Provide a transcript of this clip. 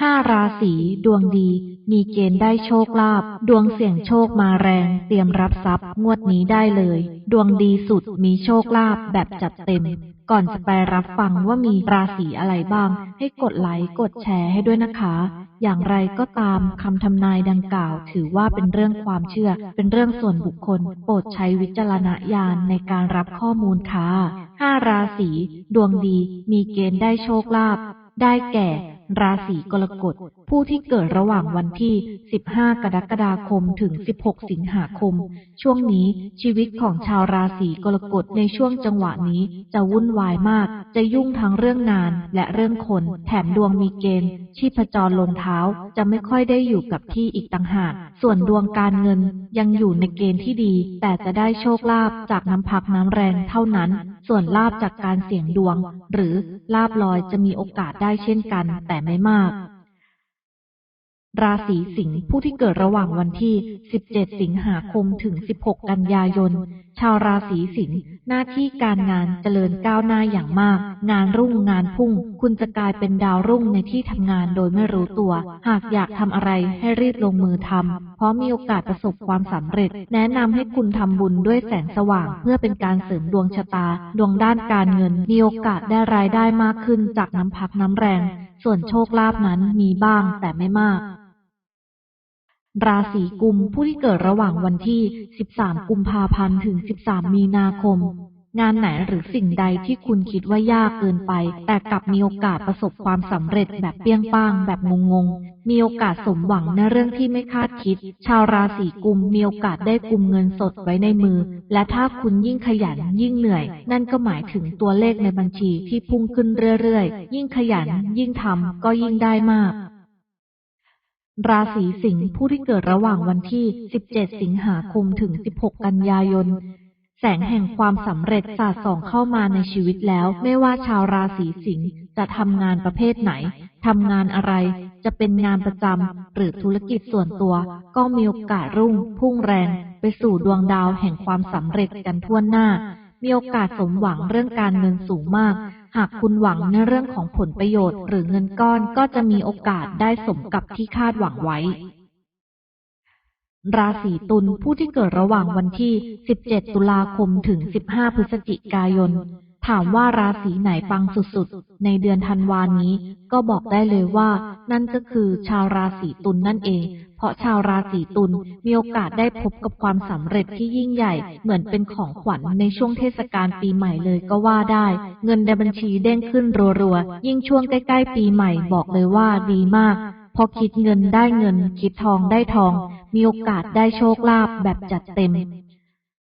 ห้าราศีดวงดี มีเกณฑ์ได้โชคลาภดวงเสี่ยงโชคมาแรง เตรียมรับทรัพย์งวดนี้ได้เลย ดวงดีสุดมีโชคลาภแบบจัดเต็ม ก่อนจะไปรับฟังว่ามีราศีอะไรบ้าง ให้กดไลค์กดแชร์ให้ด้วยนะคะ อย่างไรก็ตามคำทำนายดังกล่าว ถือว่าเป็นเรื่องความเชื่อ เป็นเรื่องส่วนบุคคล โปรดใช้วิจารณญาณในการรับข้อมูลค่ะห้าราศีดวงดี มีเกณฑ์ได้โชคลาภได้แก่ ราศีกรกฎ ผู้ที่เกิดระหว่างวันที่ 15 กรกฎาคม ถึง 16 สิงหาคม ช่วงนี้ชีวิตของชาวราศีกรกฎในช่วงจังหวะนี้จะวุ่นวายมาก จะยุ่งทั้งเรื่องงานและเรื่องคน แถมดวงมีเกณฑ์ชีพจรลงเท้าจะไม่ค่อยได้อยู่กับที่อีกต่างหาก ส่วนดวงการเงินยังอยู่ในเกณฑ์ที่ดี แต่จะได้โชคลาภจากน้ำพักน้ำแรงเท่านั้นส่วนลาบจากการเสี่ยงดวง หรือลาบลอยจะมีโอกาสได้เช่นกัน แต่ไม่มาก ราศีสิงห์ผู้ที่เกิดระหว่างวันที่ 17 สิงหาคมถึง 16 กันยายน ชาวราศีสิงห์หน้าที่การงานเจริญก้าวหน้าอย่างมาก งานรุ่งงานพุ่ง คุณจะกลายเป็นดาวรุ่งในที่ทำงานโดยไม่รู้ตัว หากอยากทำอะไรให้รีบลงมือทำเพราะมีโอกาสประสบความสำเร็จ แนะนำให้คุณทำบุญด้วยแสงสว่าง เพื่อเป็นการเสริมดวงชะตา ดวงด้านการเงิน มีโอกาสได้รายได้มากขึ้นจากน้ำพักน้ำแรง ส่วนโชคลาภนั้นมีบ้างแต่ไม่มาก ราศีกุมผู้ที่เกิดระหว่างวันที่ 13 กุมภาพันธ์ ถึง 13 มีนาคม งานไหนหรือสิ่งใดที่คุณคิดว่ายากเกินไป แต่กลับมีโอกาสประสบความสำเร็จแบบเปี้ยงป้างแบบงงๆ มีโอกาสสมหวังในเรื่องที่ไม่คาดคิด ชาวราศีกุมมีโอกาสได้กุมเงินสดไว้ในมือ และถ้าคุณยิ่งขยันยิ่งเหนื่อย นั่นก็หมายถึงตัวเลขในบัญชีที่พุ่งขึ้นเรื่อยๆ ยิ่งขยันยิ่งทำก็ยิ่งได้มาก ราศีสิงห์ผู้ที่เกิดระหว่างวันที่ 17 สิงหาคมถึง 16 กันยายน แสงแห่งความสำเร็จสาดส่องเข้ามาในชีวิตแล้ว ไม่ว่าชาวราศีสิงห์จะทำงานประเภทไหนทำงานอะไร จะเป็นงานประจำหรือธุรกิจส่วนตัว ก็มีโอกาสรุ่ง พุ่งแรง ไปสู่ดวงดาวแห่งความสำเร็จกันทั่วหน้า มีโอกาสสมหวังเรื่องการเงินสูงมาก หากคุณหวังในเรื่องของผลประโยชน์ หรือเงินก้อนก็จะมีโอกาสได้สมกับที่คาดหวังไว้ ราศีตุลผู้ที่เกิดระหว่างวันที่ 17 ตุลาคมถึง 15 พฤศจิกายน ถามว่าราศีไหนปังสุดๆ ในเดือนธันวานี้ ก็บอกได้เลยว่า นั่นก็คือชาวราศีตุลนนั่นเอง เพราะชาวราศีตุลมีโอกาสได้พบกับความสำเร็จที่ยิ่งใหญ่ เหมือนเป็นของขวัญในช่วงเทศกาลปีใหม่เลยก็ว่าได้ เงินในบัญชีเด้งขึ้นรัวๆ ยิ่งช่วงใกล้ๆ ปีใหม่บอกเลยว่าดีมาก พอคิดเงินได้เงิน คิดทองได้ทอง มีโอกาสได้โชคลาภแบบจัดเต็ม